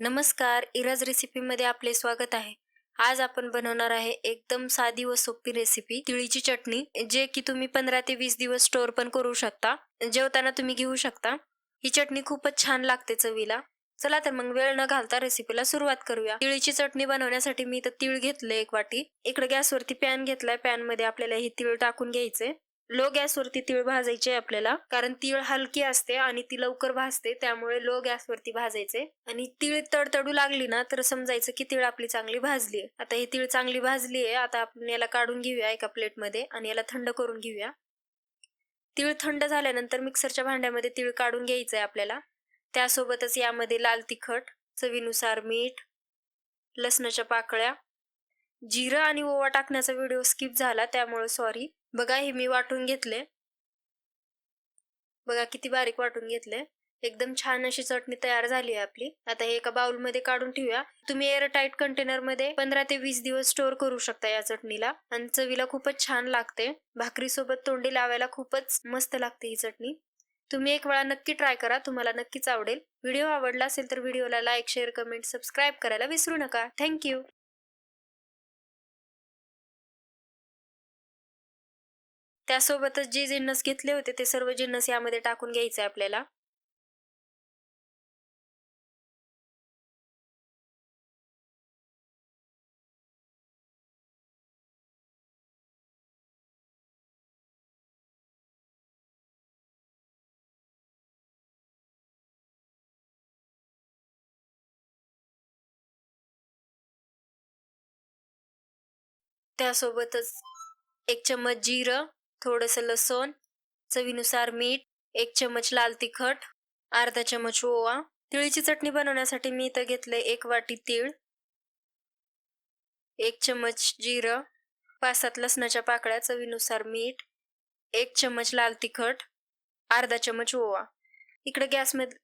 नमस्कार इराज रेसिपीमध्ये आपले स्वागत आहे. आज आपण बनवणार आहे एकदम साधी व सोपी रेसिपी तिळीची चटणी जे की तुम्ही पंधरा ते वीस दिवस स्टोअर पण करू शकता. जेवताना तुम्ही घेऊ शकता. ही चटणी खूपच छान लागते चवीला. चला तर मग वेळ न घालता रेसिपीला सुरुवात करूया. तिळीची चटणी बनवण्यासाठी मी तर तीळ घेतलं एक वाटी. इकडे गॅसवरती पॅन घेतलाय. पॅनमध्ये आपल्याला ही तीळ टाकून घ्यायचे लो गॅसवरती तीळ भाजायचे आहे आपल्याला. कारण तीळ हलकी असते आणि ती लवकर भाजते त्यामुळे लो गॅसवरती भाजायचे. आणि तीळ तडतडू लागली ना तर समजायचं की तीळ आपली चांगली भाजली आहे. आता ही तीळ चांगली भाजली आहे आता आपण याला काढून घेऊया एका प्लेटमध्ये आणि याला थंड करून घेऊया. तीळ थंड झाल्यानंतर मिक्सरच्या भांड्यामध्ये तीळ काढून घ्यायचंय आपल्याला. त्यासोबतच यामध्ये लाल तिखट चवीनुसार मीठ लसणाच्या पाकळ्या जिरं आणि ओवा टाकण्याचा व्हिडिओ स्किप झाला त्यामुळे सॉरी बघा हे मी वाटून घेतले बघा किती बारीक वाटून घेतले एकदम छान अशी चटणी तयार झाली आहे आपली. आता हे एका बाउलमध्ये काढून ठेवूया. तुम्ही एअरटाईट कंटेनरमध्ये कंटेनरमध्ये पंधरा ते वीस दिवस स्टोअर करू शकता या चटणीला. आणि चवीला खूपच छान लागते. भाकरी सोबत तोंडी लावायला खूपच मस्त लागते ही चटणी. तुम्ही एक वेळा नक्की ट्राय करा. तुम्हाला नक्कीच आवडेल. व्हिडिओ आवडला असेल तर व्हिडिओला लाईक शेअर कमेंट सबस्क्राईब करायला विसरू नका. थँक्यू त्यासोबतच जे जिन्नस घेतले होते ते सर्व जिन्नस यामध्ये टाकून घ्यायचे आपल्याला. त्यासोबतच एक चम्मच जिरं थोडंसं लसूण चवीनुसार मीठ एक चमच लाल तिखट अर्धा चमच ओवा. तिळीची चटणी बनवण्यासाठी मी इथं घेतलंय एक वाटी तीळ एक चमच जिरं पाच सात लसणाच्या पाकळ्या चवीनुसार मीठ एक चमच लाल तिखट अर्धा चमच ओवा. इकडे गॅसमध्ये